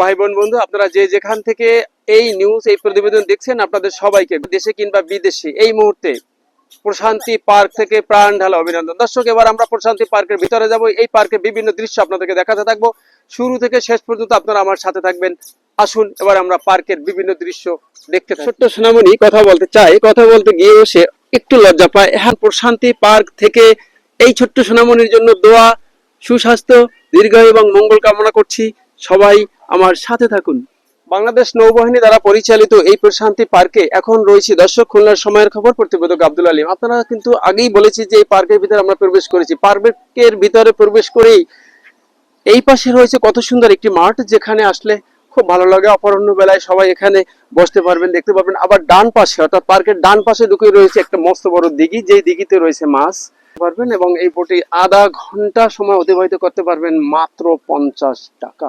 ভাই বোন বন্ধু, আপনারা যে যেখান থেকে এই নিউজ এই প্রতিবেদন দেখছেন, আপনাদের সবাইকে দেশে কিংবা বিদেশে, এই মুহূর্তে প্রশান্তি পার্ক থেকে প্রাণ ঢালা অভিনন্দন। দর্শক, এবার আমরা প্রশান্তি পার্কের ভিতরে যাব। এই পার্কের বিভিন্ন দৃশ্য আপনাদেরকে দেখাতে থাকব। শুরু থেকে শেষ পর্যন্ত আপনারা আমার সাথে থাকবেন। আসুন, এবার আমরা পার্কের বিভিন্ন দৃশ্য দেখতে ছোট্ট সোনামণি কথা বলতে চাই। কথা বলতে গিয়েও সে একটু লজ্জা পায়। হ্যাঁ প্রশান্তি পার্ক থেকে এই ছোট্ট সোনামণির জন্য দোয়া, সুস্বাস্থ্য, দীর্ঘ এবং মঙ্গল কামনা করছি। সবাই আমার সাথে থাকুন। বাংলাদেশ নৌবাহিনী দ্বারা পরিচালিত এই প্রশান্তি পার্কে এখন রয়েছে দর্শক খুলনার সময়ের খবর, প্রতিবেদক আব্দুল আলিম। আপনারা কিন্তু আগেই বলেছি যে এই পার্কের ভিতরে আমরা প্রবেশ করেছি। পার্কের ভিতরে প্রবেশ করেই এই পাশে রয়েছে কত সুন্দর একটি মাঠ, যেখানে আসলে খুব ভালো লাগে। অপরাহ্ন বেলায় সবাই এখানে বসতে পারবেন, দেখতে পারবেন। আবার ডান পাশে, অর্থাৎ পার্কের ডান পাশে ঢুকে রয়েছে একটা মস্ত বড় দিঘি, যেই দিঘিতে রয়েছে মাছ। পারবেন এবং এই বোটে আধা ঘণ্টা সময় অতিবাহিত করতে পারবেন মাত্র পঞ্চাশ টাকা।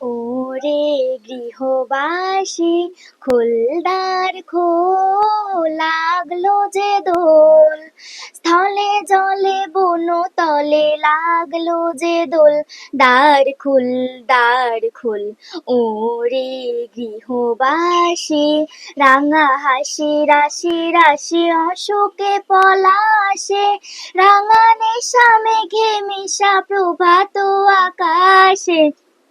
ওরে গৃহবাসী খুলদার খো লাগল যে দোল। স্থলে জলে বন তলে লাগল যে দোল। দ্বার খুল দ্বার খুল, ওরে গৃহবাসী। রাঙা হাসি, রাশি রাশি, অশোকে পলাশে। রাঙা নেশা, মেঘে মিশা, প্রভাত আকাশে।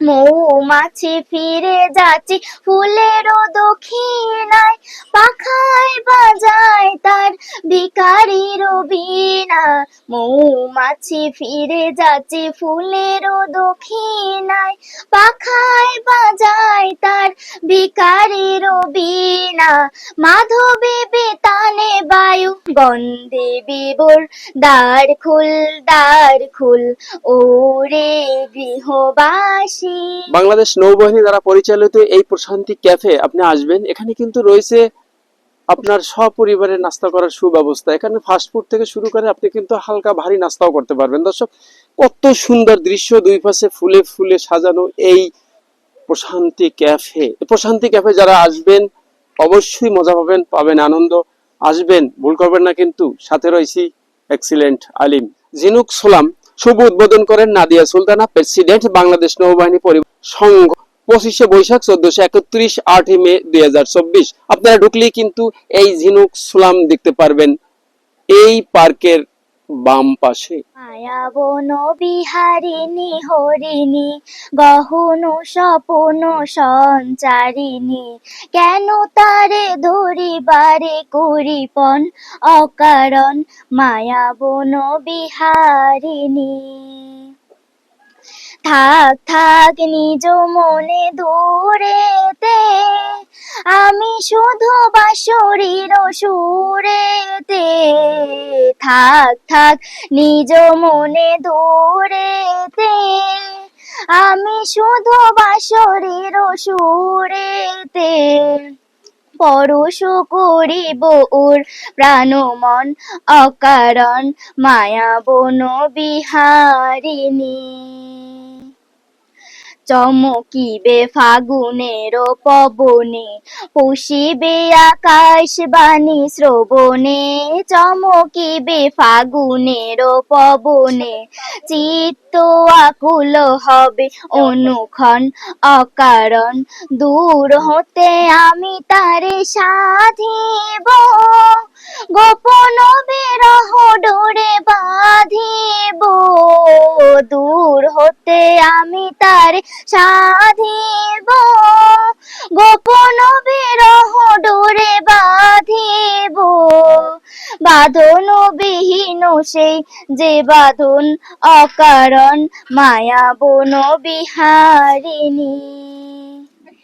মৌমাছি ফিরে যাচ্ছি, ফুলেরও দক্ষিণায়, পাখায় বাজায় তার ভিকারির বিনা মৌমাছি ফিরে যাচ্ছে, ফুলেরও দক্ষিণায়, পাখায় বাজায় তার ভিকারির বীণা মাধবী বেতানে বায়ু। গন্ধে বিবর দ্বার খুল দ্বার খুল গৃহবাসী। বাংলাদেশ নৌবাহিনী দ্বারা পরিচালিত এই প্রশান্তি ক্যাফে আপনি আসবেন। এখানে কিন্তু রয়েছে আপনার সপরিবারের নাস্তা করার সুব্যবস্থা। এখানে ফাস্টফুড থেকে শুরু করে আপনি কিন্তু হালকা ভারী নাস্তাও করতে পারবেন। দর্শক, কত সুন্দর দৃশ্য দুই পাশে ফুলে ফুলে সাজানো এই প্রশান্তি ক্যাফে। প্রশান্তি ক্যাফে যারা আসবেন, অবশ্যই মজা পাবেন পাবেন আনন্দ। আসবেন, ভুল করবেন না কিন্তু। সাথে রয়েছি এক্সিলেন্ট আলিম। জিনুক সোলাম, শুভ উদ্বোধন করেন নাদিয়া সুলতানা, প্রেসিডেন্ট, বাংলাদেশ নৌবাহিনী সংঘ। পঁচিশে বৈশাখ, চোদ্দশো একত্রিশ, আটই মে, দুই হাজার চব্বিশ। আপনারা ঢুকলেই কিন্তু এই ঝিনুক সুলাম দেখতে পারবেন। এই পার্কের বাম পাশে। বিহারিণী হরিণী, গহন স্বপন সঞ্চারিণী, কেন তারে ধরিবারে করিপন অকারণ? মায়া বন বিহারিণী থাক থাক, নিজ মনে দূরেতে আমি শুধু বাঁশরীর সুরেতে। থাক থাক, নিজ মনে দূরেতে। আমি শুধু বাঁশরীর সুরেতে। পরশ করিব ওর প্রাণ মন অকারণ। মায়া বন বিহারিণী। চমকিবে ফাগুনের পবনে পুষিবে আকাশ বাণী শ্রবণে চমকিবে ফাগুনের পবনে চিত্ত আকুল হবে অনুক্ষণ অকারণ। দূর হতে আমি তারে সাধিব। গোপন বিরহ ডোরে বাঁধিব। দূর হতে আমি তারে সাধিব। গোপন বিরহ ডোরে বাঁধিব। বাঁধন বিহীন সেই যে বাঁধন, অকারণ মায়া বন বিহারিণী।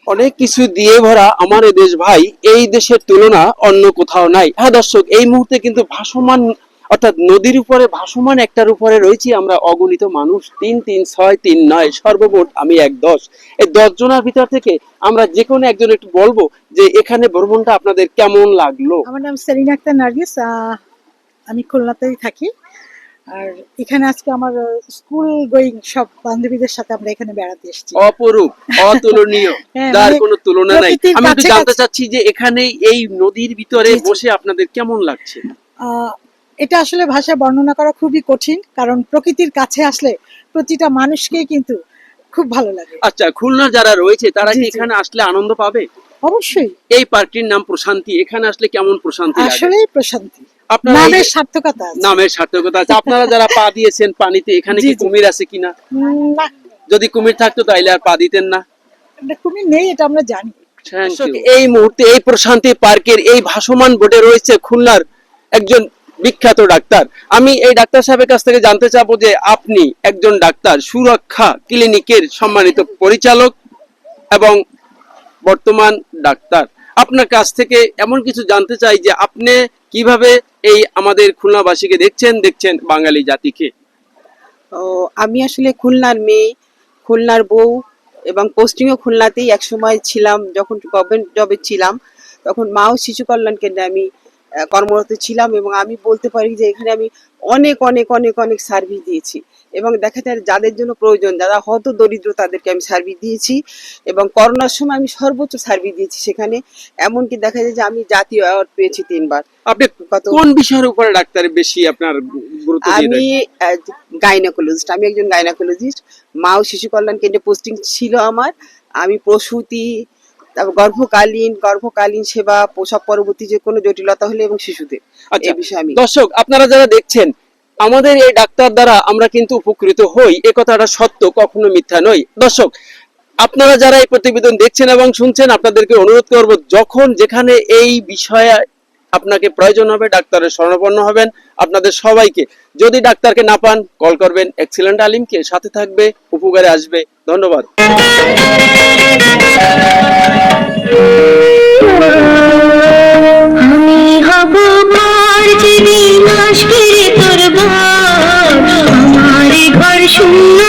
অনেক কিছু দিয়ে ভরা আমার দেশ ভাই, এই দেশের তুলনা অন্য কোথাও নাই। হ্যাঁ দর্শক, এই মুহূর্তে কিন্তু ভাসমান অর্থাৎ নদীর উপরে ভাসমান একটার উপরে রয়েছি আমরা অগণিত মানুষ। তিন তিন ছয় তিন নয় সর্বমোট আমি এক দশ। এই দশ জনের ভিতর থেকে আমরা যে কোনো একজন একটু বলব যে এখানে ভ্রমণটা আপনাদের কেমন লাগল? আমার নাম সেলিনা আক্তার নার্গিস আমি খুলনাতেই থাকি। আর এখানে আজকে আমার স্কুল গোয়িং সব বান্ধবীদের সাথে আমরা এখানে বেড়াতে এসেছি। অপরূপ অতুলনীয়। হ্যাঁ, যার মানে কোনো তুলনা নাই। আমি একটু জানতে চাচ্ছি যে এখানে এই নদীর ভিতরে। বসে আপনাদের কেমন লাগছে? আহ, এটা আসলে ভাষায় বর্ণনা করা খুবই কঠিন কারণ প্রকৃতির কাছে আসলে প্রতিটা মানুষকেই কিন্তু খুব ভালো লাগে। আচ্ছা খুলনা যারা রয়েছে তারা কি এখানে আসলে আনন্দ পাবে? অবশ্যই। এই পার্কটির নাম প্রশান্তি এখানে আসলে কেমন প্রশান্তি লাগে? আসলেই প্রশান্তি। নামের সার্থকতা আছে। নামের সার্থকতা আছে। আপনারা যারা পা দিয়েছেন পানিতে এখানে কি কুমির আছে কিনা? না। যদি কুমির থাকতো তাইলে আর পা দিতেন না। খুবই নেই এটা আমরা জানি। এই মুহূর্তে এই প্রশান্তি পার্কের এই ভাসমান বোর্ডে রয়েছে খুলনার একজন বিখ্যাত ডাক্তার। আমি এই ডাক্তার সাহেবের কাছ থেকে জানতে চাবো যে আপনি একজন ডাক্তার, সুরক্ষা ক্লিনিকের সম্মানিত পরিচালক এবং বর্তমান ডাক্তার। আপনার কাছ থেকে এমন কিছু জানতে চাই যে আপনি কীভাবে এই আমাদের খুলনাবাসীকে দেখছেন দেখছেন বাঙালি জাতিকে? আমি আসলে খুলনার মেয়ে, খুলনার বউ এবং পোস্টিংও খুলনাতেই একসময় ছিলাম, যখন গভর্নমেন্ট জবে ছিলাম, তখন মা ও শিশু কল্যাণ কেন্দ্রে আমি কর্মরত ছিলাম এবং আমি বলতে পারি যে এখানে আমি অনেক অনেক অনেক অনেক সার্ভিস দিয়েছি। এবং দেখা যায় যাদের জন্য প্রয়োজন যারা হত দরিদ্র তাদেরকে আমি সার্ভিস দিয়েছি এবং করোনার সময় আমি সর্বোচ্চ সার্ভিস দিয়েছি সেখানে। এমনকি দেখা যায় যে আমি জাতীয় অ্যাওয়ার্ড পেয়েছি তিনবার। আপনি কত কোন বিষয়ের উপরে ডাক্তার বেশি আপনার গুরুত্ব আমি? গাইনাকোলজিস্ট আমি একজন গাইনাকোলজিস্ট মা ও শিশু কল্যাণ কেন্দ্রে পোস্টিং ছিল আমার। আমি প্রসূতি তারপর গর্ভকালীন গর্ভকালীন সেবা প্রসব পরবর্তী যে কোনো জটিলতা হলে এবং শিশুদের আচ্ছা এই বিষয়ে আমি দর্শক আপনারা যারা দেখছেন আমাদের এই ডাক্তার দ্বারা আমরা কিন্তু উপকৃত হই। এ কথাটা সত্য কখনো মিথ্যা নয়। দর্শক আপনারা যারা এই প্রতিবেদন দেখছেন এবং শুনছেন আপনাদেরকে অনুরোধ করব যখন যেখানে এই বিষয়ে আপনাকে প্রয়োজন হবে ডাক্তারের শরণাপন্ন হবেন। আপনাদের সবাইকে যদি ডাক্তারকে না পান, কল করবেন এক্সিলেন্ট আলিমকে সাথে থাকবে, উপকারে আসবে। ধন্যবাদ। শূন্য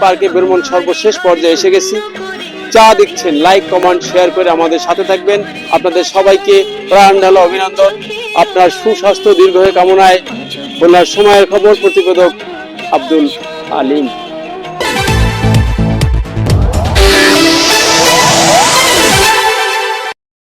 পার্কে ভ্রমণ সর্বশেষ পর্যায়ে এসে গেছি। যা দেখছেন লাইক কমেন্ট শেয়ার করে আমাদের সাথে থাকবেন। আপনাদের সবাইকে প্রাণ ঢালো অভিনন্দন। আপনার সুস্বাস্থ্য দীর্ঘ কামনায় বন্যার সময়ের খবর প্রতিবেদক আব্দুল আলিম।